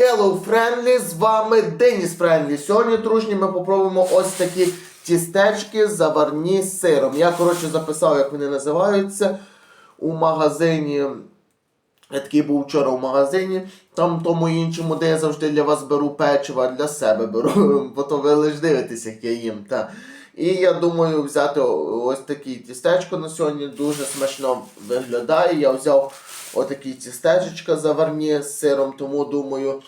Hello Friendly, з вами Деніс Френдлі. Сьогодні, дружні, ми попробуємо ось такі тістечки заварні з сиром. Я, коротше, записав, як вони називаються у магазині. Я такий був вчора в магазині, там тому іншому, де я завжди для вас беру печиво, а для себе беру, бо то ви лиш дивитесь, як я їм. Та. І я думаю взяти ось такі тістечко на сьогодні, дуже смачно виглядає. Я взяв отакі тістечечка заварні з сиром, тому думаю.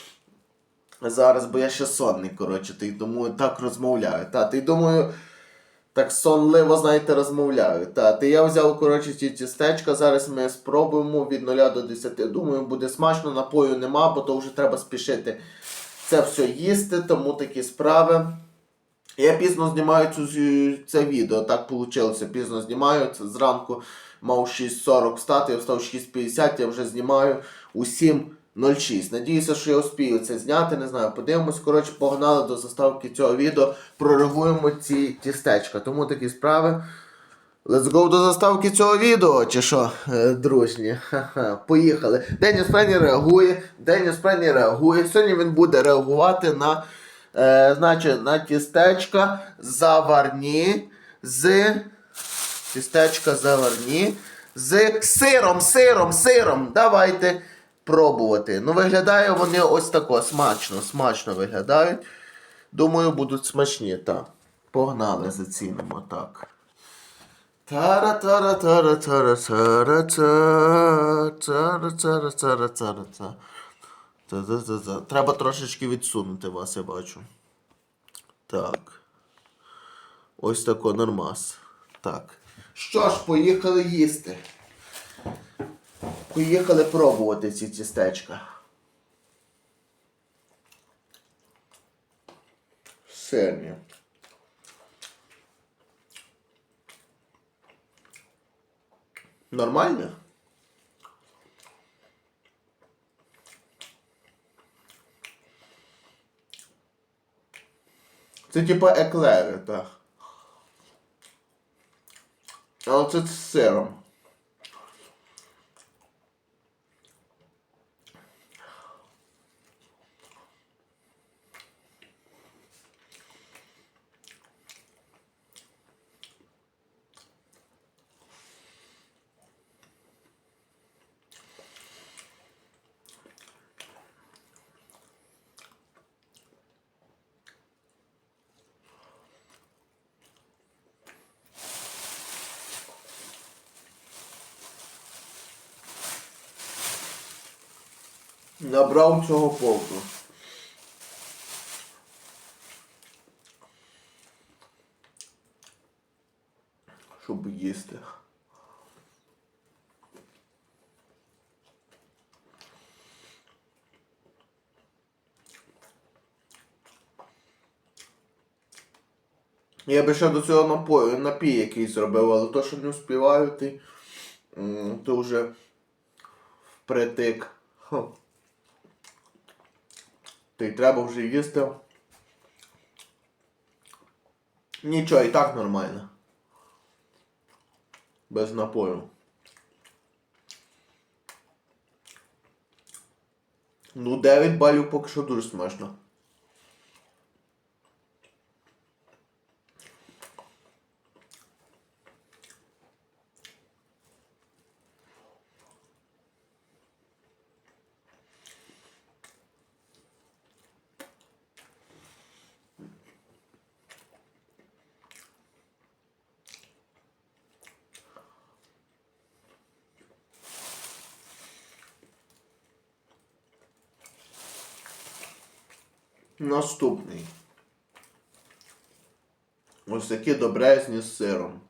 Зараз, бо я ще сонний, коротше, ти тому так розмовляю. Та, ти думаю, так сонливо, знаєте, розмовляю. Та, ти я взяв, коротше, ці тістечка. Зараз ми спробуємо від 0 до 10. Думаю, буде смачно, напою нема, бо то вже треба спішити це все їсти, тому такі справи. Я пізно знімаю цю, це відео, так вийшло. Пізно знімаю. Це зранку мав 6.40 встати, я встав 6.50, я вже знімаю у 7.06. Надіюся, що я успію це зняти, не знаю, подивимось. Коротше, погнали до заставки цього відео, прореагуємо ці тістечка. Тому такі справи. Let's go до заставки цього відео, чи що, е, дружні? Ха-ха, поїхали. Деніс Френі реагує, Деніс Френі реагує. Сьогодні він буде реагувати на, е, значить, на тістечка заварні з. Тістечка заварні з сиром, сиром, сиром. Давайте пробувати. Ну, виглядає вони ось тако смачно, смачно виглядають. Думаю, будуть смачні. Так. Погнали, зацінимо так. Тара тара тара тара тара тара тара тара тара Та-та-та-та. Треба трошечки відсунути вас, я бачу. Так. Ось тако нормас. Так. Що ж, поїхали їсти. Поїхали пробувати ці тістечка. Сирні. Нормально? Це типа еклери, так. Elas disseram. Набрав цього повну. Щоб їсти. Я би ще до цього напою, напій якийсь зробив, але то, що не успіваю, ти, то вже впритик. Й треба вже їсти. Нічого, і так нормально. Без напою. Ну, 9 балів поки що дуже смачно. Наступний. Ось такі добрезні з сиром.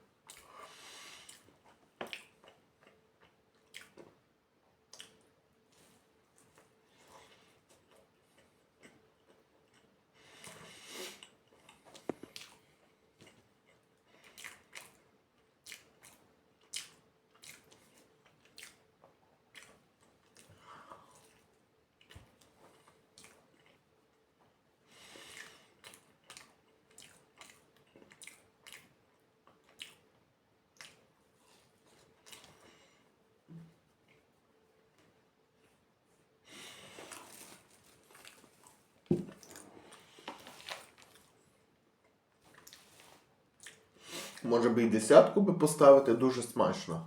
Може би і десятку би поставити, дуже смачно.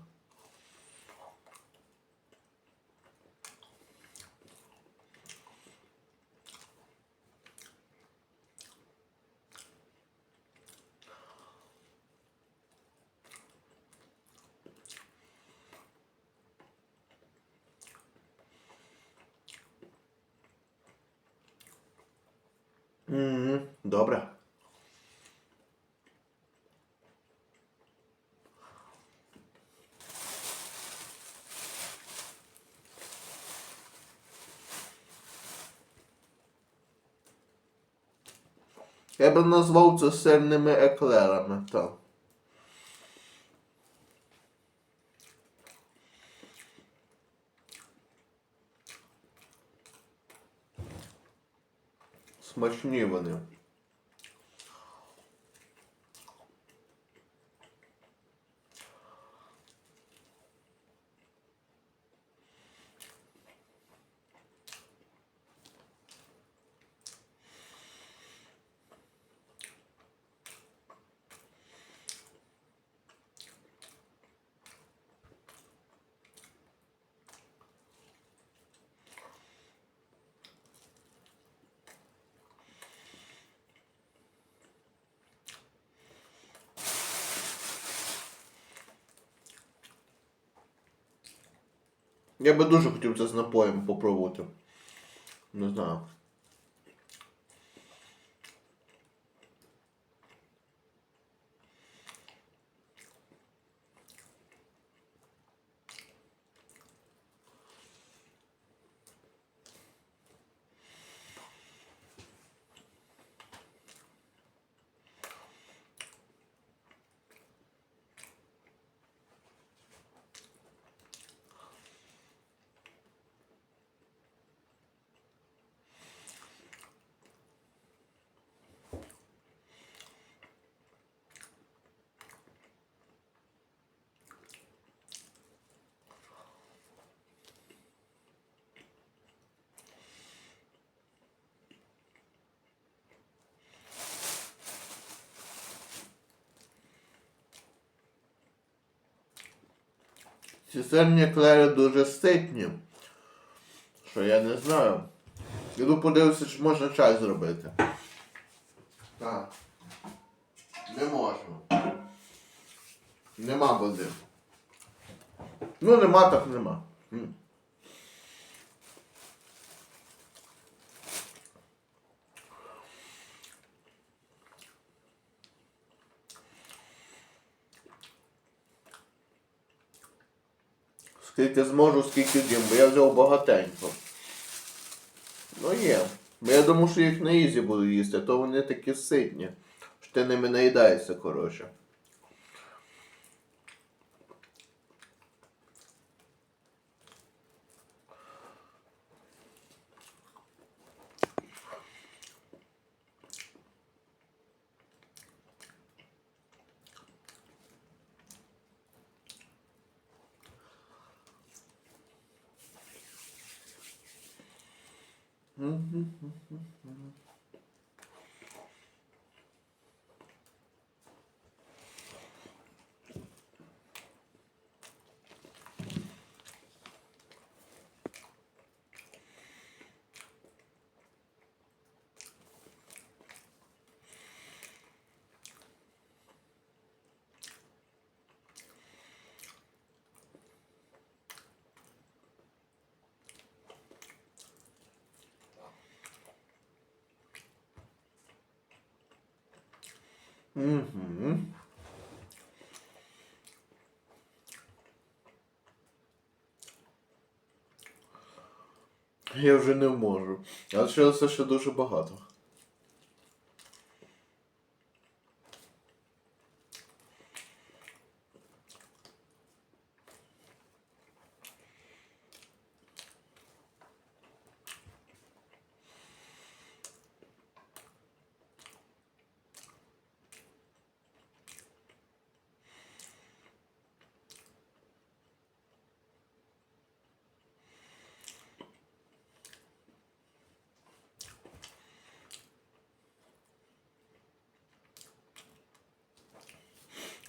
Мгм, Добре. Би назвав це сирними еклерами, так. Смачні вони. Я би дуже хотів це з напоєм попробувати. Не знаю. Ці сирні еклери дуже ситні. Що я не знаю. Іду подивився, чи можна чай зробити. Так. Не можна. Нема води. Ну нема, так нема. Скільки зможу, скільки дім, бо я взяв багатенько. Ну є. Бо я думав, що їх на ізі буду їсти, то вони такі ситні. Що ти ними наїдаєшся, коротше. Uhum, uhum, uhum. Угу. Я вже не можу. А все ще дуже багато.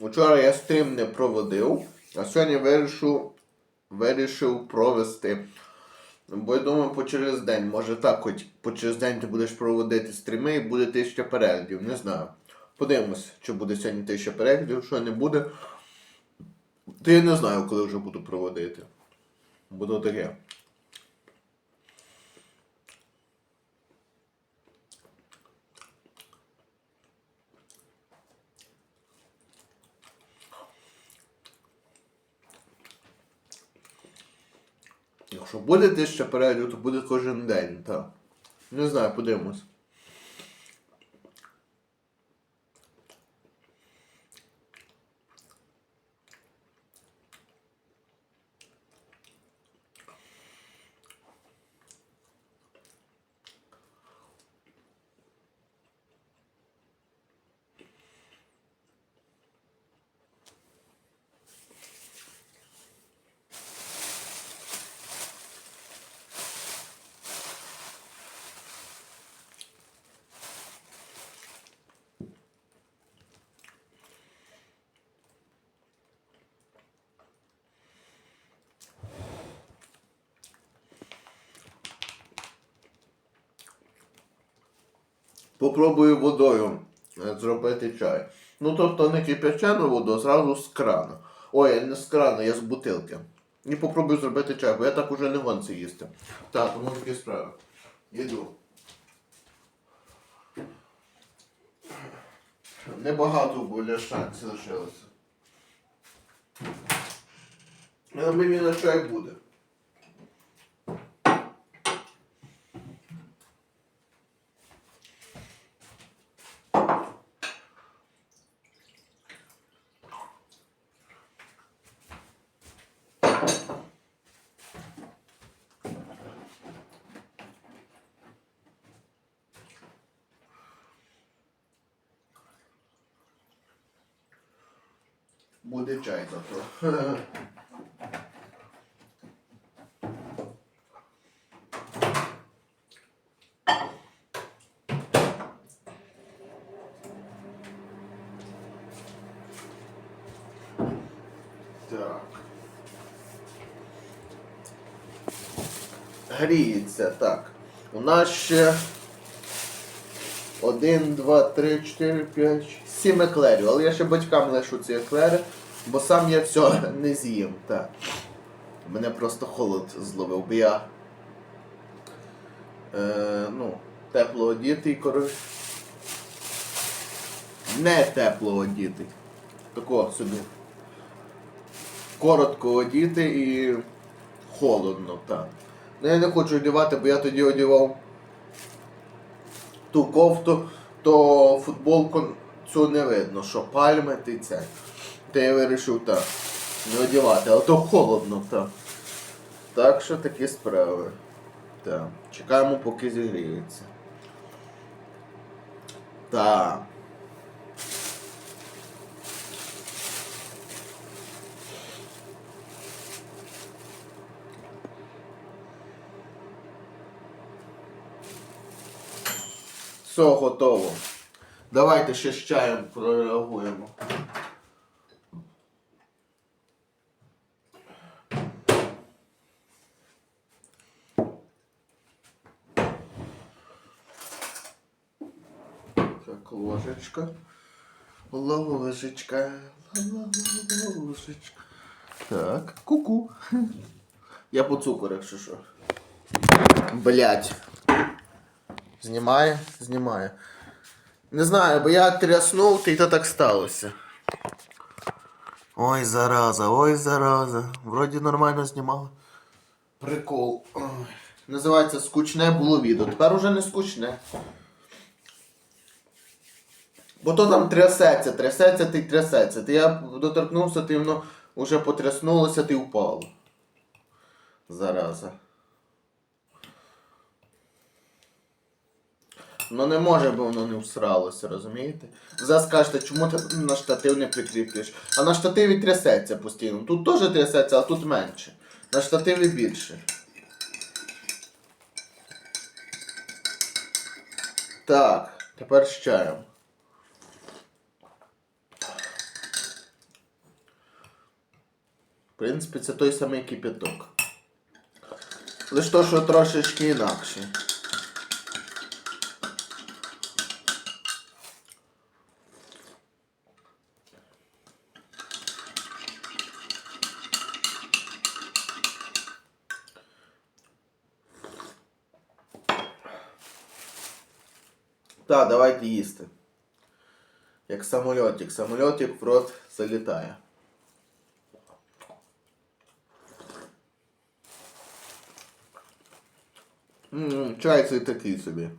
Вчора я стрім не проводив, а сьогодні вирішив, вирішив провести. Бо я думаю, по через день, може так, хоч по через день ти будеш проводити стріми і буде тисяча переглядів, не знаю. Подивимось, чи буде сьогодні тисяча переглядів, що не буде. То я не знаю, коли вже буду проводити. Буду таке. Якщо буде тисяча переглядів, то буде кожен день, так. Не знаю, подивимось. Попробую водою е, зробити чай. Ну тобто не кипячену воду, а зразу з крана. Ой, не з крана, я з бутилки. І попробую зробити чай, бо я так уже не гон це їсти. Так, тому такі справи. Їду. Небагато бо шансів лишилося. Але мені на чай буде. Буде чай зато. Так. Гріється, так. У нас ще 1, 2, 3, 4, 5, 7 еклерів. Але я ще батькам лишу ці еклери, бо сам я все не з'їм. Так. Мене просто холод зловив, бо я е, ну, тепло одітий, коротше. Не тепло одітий. Такого собі. Коротко одіти і холодно, так. Ну я не хочу одягати, бо я тоді одягав ту кофту, то футболку цю не видно, що пальми ти це. Та я вирішив так. Не одягати, але то холодно, так. Так що такі справи. Так. Чекаємо, поки зігріється. Так. Все готово. Давайте ще з чаєм прореагуємо. Так, ложечка. Ложечка. Ложечка. Так, ку-ку. Я по цукру, якщо що. Блять. Знімає? Знімає. Не знаю, бо я тряснув, та то так сталося. Ой, зараза, ой, зараза. Вроді нормально знімав. Прикол. Ой. Називається скучне було відео. Тепер уже не скучне. Бо то там трясеться, трясеться, ти трясеться. Ти я доторкнувся, ти воно вже потряснулося, ти впало. Зараза. Ну не може, бо воно не всралося, розумієте? Зараз скажете, чому ти на штатив не прикріплюєш? А на штативі трясеться постійно. Тут теж трясеться, а тут менше. На штативі більше. Так, тепер з чаєм. В принципі, це той самий кипяток. Лише то, що трошечки інакше. Так, давайте їсти. Як самольотик. Самольотик в рот залітає. Чай цей такий собі.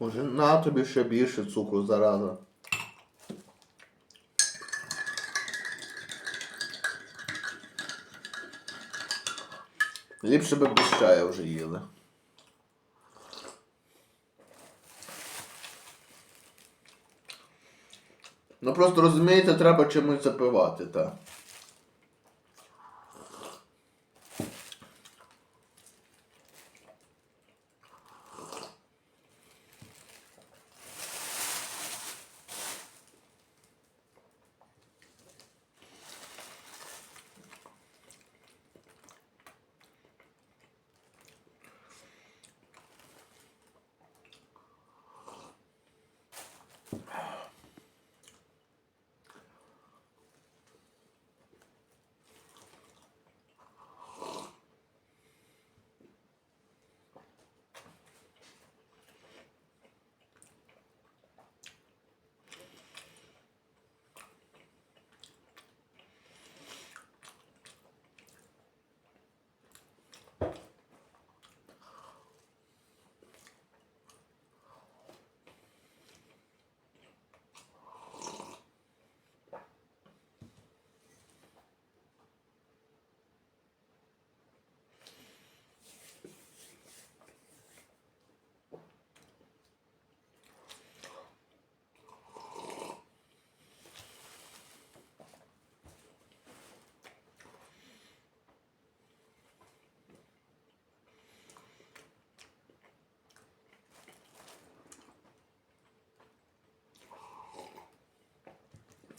Може, на тобі ще більше цукру зараза. Ліпше би без чая вже їли. Ну просто розумієте, треба чимось запивати, так.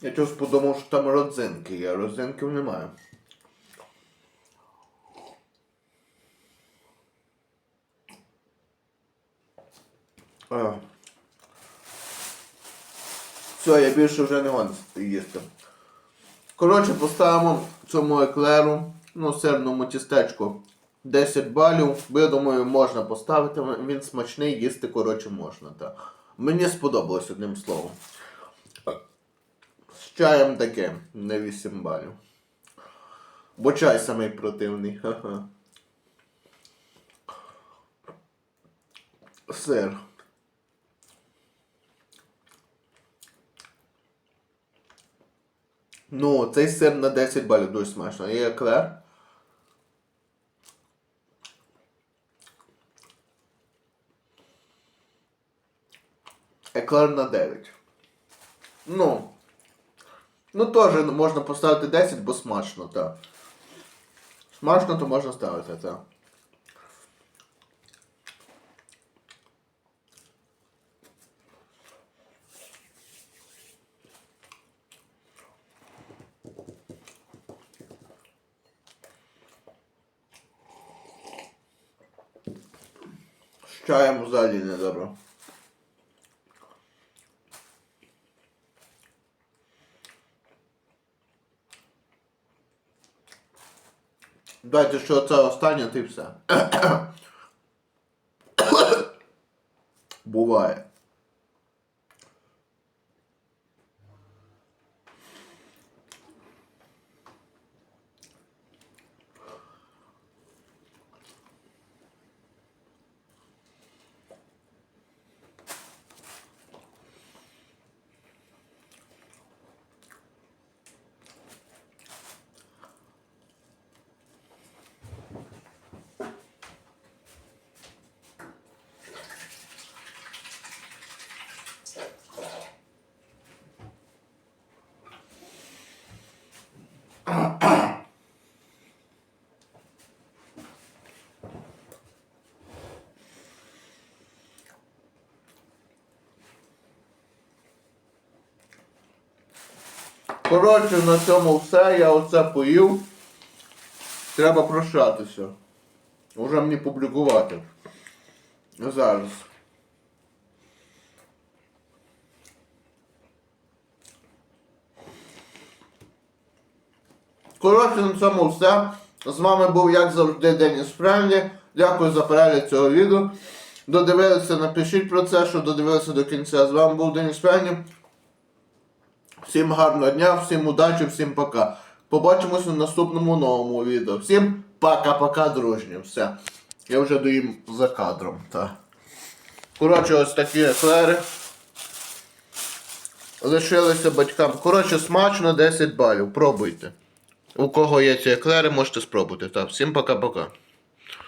Я чогось подумав, що там родзинки а родзинків немає. А. Все, я більше вже не гоню їсти. Коротше, поставимо цьому еклеру, ну, сирному тістечку 10 балів. Я думаю, можна поставити, він смачний, їсти, коротше, можна. Так. Мені сподобалось одним словом. Чаєм таке, не 8 балів. Бо чай самий противний. Ха-ха. Сир. Ну, цей сир на 10 балів дуже смачно. І еклер. Еклер на 9. Ну. Ну, теж можна поставити 10, бо смачно, так. Смачно, то можна ставити, так. З чаєм взагалі не добре. Дайте, що це останнє, ти все. Буває. Коротше, на цьому все. Я оце поїв. Треба прощатися. Уже мені публікувати. Зараз. Коротше, на цьому все. З вами був, як завжди, Деніс Френлі. Дякую за перегляд цього відео. Додивилися, напишіть про це, що додивилися до кінця. З вами був Деніс Френлі. Всім гарного дня, всім удачі, всім пока. Побачимося в наступному новому відео. Всім пока-пока, дружні. Все. Я вже доїм за кадром. Та. Коротше, ось такі еклери. Лишилися батькам. Коротше, смачно 10 балів. Пробуйте. У кого є ці еклери, можете спробувати. Так, всім пока-пока.